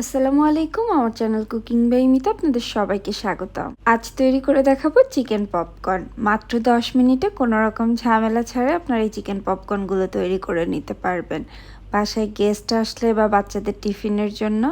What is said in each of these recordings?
আসসালামু আলাইকুম, আমার চ্যানেল কুকিং বাই মিতা, আপনাদের সবাইকে স্বাগত আজ তৈরি করে দেখাবো চিকেন পপকর্ন। মাত্র দশ মিনিটে কোনো রকম ঝামেলা ছাড়া আপনারা এই চিকেন পপকর্নগুলো তৈরি করে নিতে পারবেন। বাসায় গেস্ট আসলে বা বাচ্চাদের টিফিনের জন্য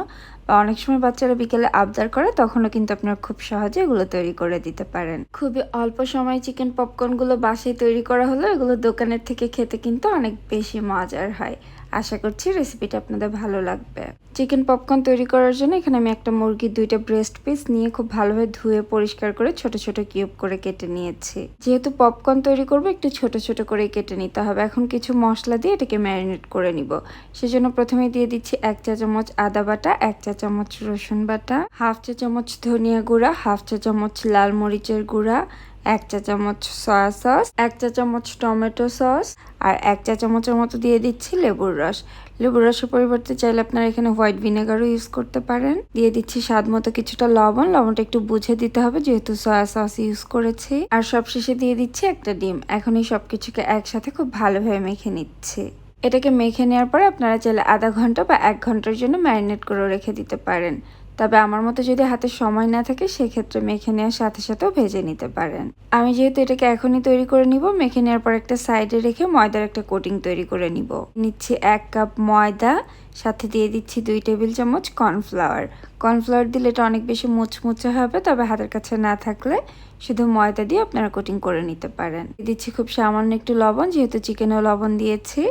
বা অনেক সময় বাচ্চারা বিকেলে আবদার করে, তখনও কিন্তু আপনারা খুব সহজে এগুলো তৈরি করে দিতে পারেন। খুবই অল্প সময় চিকেন পপকর্নগুলো বাসায় তৈরি করা হলো, এগুলো দোকানের থেকে খেতে কিন্তু অনেক বেশি মজার হয়। আশা করছি রেসিপিটা আপনাদের ভালো লাগবে। চিকেন পপকর্ন তৈরি করার জন্য এখানে আমি একটা মুরগির দুইটা ব্রেস্ট পিস নিয়ে খুব ভালোভাবে ধুয়ে পরিষ্কার করে ছোট ছোট কিউব করে কেটে নিয়েছি। যেহেতু পপকর্ন তৈরি করব, একটু ছোট ছোট করে কেটে নিতে হবে। এখন কিছু মশলা দিয়ে এটাকে ম্যারিনেট করে নিব। সেজন্য প্রথমে দিয়ে দিচ্ছি এক চা চামচ আদা বাটা, এক চা চামচ রসুন বাটা, হাফ চা চামচ ধনিয়া গুঁড়া, হাফ চা চামচ লাল মরিচের গুঁড়া এক চা চামচ সয়া সস এক চা চামচ টমেটো সস আর এক চা চামচের মতো দিয়ে দিচ্ছি লেবুর রস। লেবুর রসের পরিবর্তে চাইলে আপনারা এখানে হোয়াইট ভিনেগারও ইউজ করতে পারেন। দিয়ে দিচ্ছি স্বাদ মতো কিছুটা লবণ। লবণটা একটু বুঝে দিতে হবে যেহেতু সয়া সস ইউজ করেছি। আর সবশেষে দিয়ে দিচ্ছি একটা ডিম। এখন এই সব কিছুকে একসাথে খুব ভালোভাবে মেখে নিচ্ছি। এটাকে মেখে নেওয়ার পরে আপনারা চাইলে আধা ঘণ্টা বা এক ঘণ্টার জন্য ম্যারিনেট করে রেখে দিতে পারেন। তবে আমার মতো যদি হাতে সময় না থাকে, সেক্ষেত্রে মেখে নেওয়ার সাথে সাথেও ভেজে নিতে পারেন। আমি যেহেতু এটাকে এখনই তৈরি করে নিব, মেখে নেওয়ার পর একটা সাইডে রেখে ময়দার একটা কোটিং তৈরি করে নিব। নিচ্ছি এক কাপ ময়দা, সাথে দিয়ে দিচ্ছি দুই টেবিল চামচ কর্নফ্লাওয়ার। কর্নফ্লাওয়ার দিলে এটা অনেক বেশি মুচমুচে হবে, তবে হাতের কাছে না থাকলে শুধু ময়দা দিয়ে আপনারা কোটিং করে নিতে পারেন। দিচ্ছি খুব সামান্য একটু লবণ, যেহেতু চিকেনেও লবণ দিয়েছি,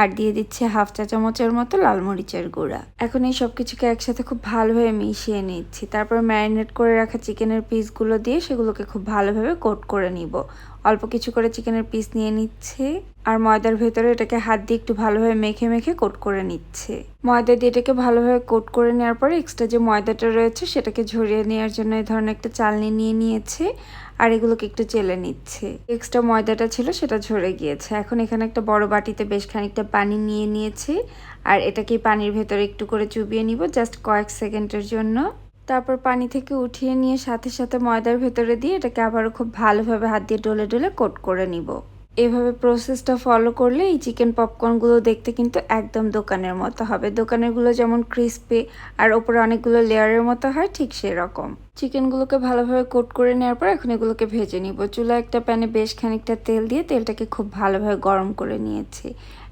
আর দিয়ে দিচ্ছি হাফ চা চামচের মতো লাল মরিচের গুঁড়া। এখন এই সব কিছুকে একসাথে খুব ভালোভাবে মিশিয়ে নিচ্ছি। তারপর ম্যারিনেট করে রাখা চিকেনের পিসগুলো দিয়ে সেগুলোকে খুব ভালোভাবে কোট করে নিব। অল্প কিছু করে চিকেনের পিস নিয়ে নিচ্ছে আর ময়দার ভেতরে এটাকে হাত দিয়ে একটু ভালোভাবে মেখে মেখে কোট করে নিচ্ছে। ময়দা দিয়ে এটাকে ভালোভাবে কোট করে নেওয়ার পরে এক্সট্রা যে ময়দাটা রয়েছে সেটাকে ঝরিয়ে নেওয়ার জন্য এই ধরনের একটা চালনি নিয়ে নিয়েছে আর এগুলোকে একটু চেলে নিচ্ছে। এক্সট্রা ময়দাটা ছিল সেটা ঝরে গিয়েছে। এখন এখানে একটা বড় বাটিতে বেশ খানিকটা পানি নিয়ে নিয়েছি আর এটাকে পানির ভেতরে একটু করে চুবিয়ে নিব জাস্ট কয়েক সেকেন্ডের জন্য। তারপর পানি থেকে উঠিয়ে নিয়ে সাথে সাথে ময়দার ভেতরে দিয়ে এটাকে আবারও খুব ভালোভাবে হাত দিয়ে ডলে ডলে কোট করে নিব। এভাবে প্রসেসটা ফলো করলে এই চিকেন পপকর্নগুলো দেখতে কিন্তু একদম দোকানের মতো হবে। দোকানেরগুলো যেমন ক্রিস্পি আর ওপরে অনেকগুলো লেয়ারের মতো হয়, ঠিক সেরকম। চিকেনগুলোকে ভালোভাবে কোট করে নেওয়ার পর এখন এগুলোকে ভেজে নিব। চুলা একটা প্যানে বেশ খানিকটা তেল দিয়ে তেলটাকে খুব ভালোভাবে গরম করে নিয়েছি।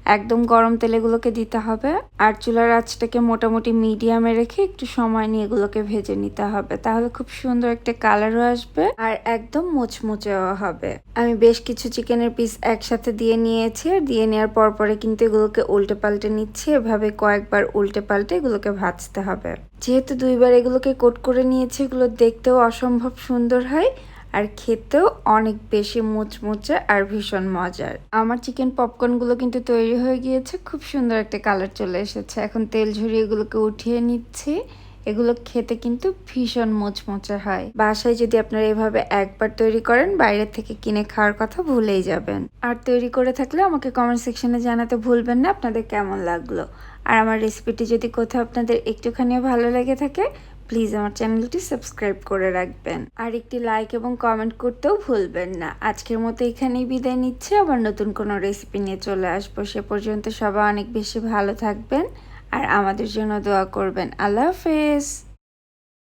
একদম গরম তেলেগুলোকে দিতে হবে। আর চুলার আঁচটাকে মোটামুটি মিডিয়ামে রেখে একটু সময় নিয়ে এগুলোকে ভেজে নিতে হবে। তাহলে খুব সুন্দর একটা কালারও আসবে আর একদম মুচমুচেও হবে। আমি বেশ কিছু চিকেনের পিস একসাথে দিয়ে নিয়েছি। আর দিয়ে নেওয়ার পর পরে কিন্তু এগুলোকে উল্টে পাল্টে নিচ্ছি। এভাবে কয়েকবার উল্টে পাল্টে এগুলোকে ভাজতে হবে। যেহেতু দুইবার এগুলোকে কোট করে নিয়েছি, এগুলো দেখতেও অসম্ভব সুন্দর হয়। আর খেতেও অনেক বেশি মুচমুচে আর ভীষণ মজার। আমার চিকেন পপকর্নগুলো কিন্তু তৈরি হয়ে গিয়েছে, খুব সুন্দর একটা কালার চলে এসেছে। এখন তেল ঝরিয়ে এগুলোকে উঠিয়ে নিচ্ছি। এগুলো খেতে কিন্তু ভীষণ মুচমুচে হয়। বাসায় যদি আপনারা এভাবে একবার তৈরি করেন, বাইরে থেকে কিনে খাওয়ার কথা ভুলেই যাবেন। আর তৈরি করে থাকলে আমাকে কমেন্ট সেকশনে জানাতে ভুলবেন না, আপনাদের কেমন লাগল? আর আমার রেসিপিটি যদি কোথাও আপনাদের একটুখানিও ভালো লেগে থাকে প্লিজ আমার চ্যানেলটি সাবস্ক্রাইব করে রাখবেন। আর একটি লাইক এবং কমেন্ট করতেও ভুলবেন না। আজকের মতো এখানেই বিদায় নিচ্ছে। আবার নতুন কোনো রেসিপি নিয়ে চলে আসব। সে পর্যন্ত সবাই অনেক বেশি ভালো থাকবেন। আর আমাদের জন্য দোয়া করবেন। আল্লাহ হাফেজ।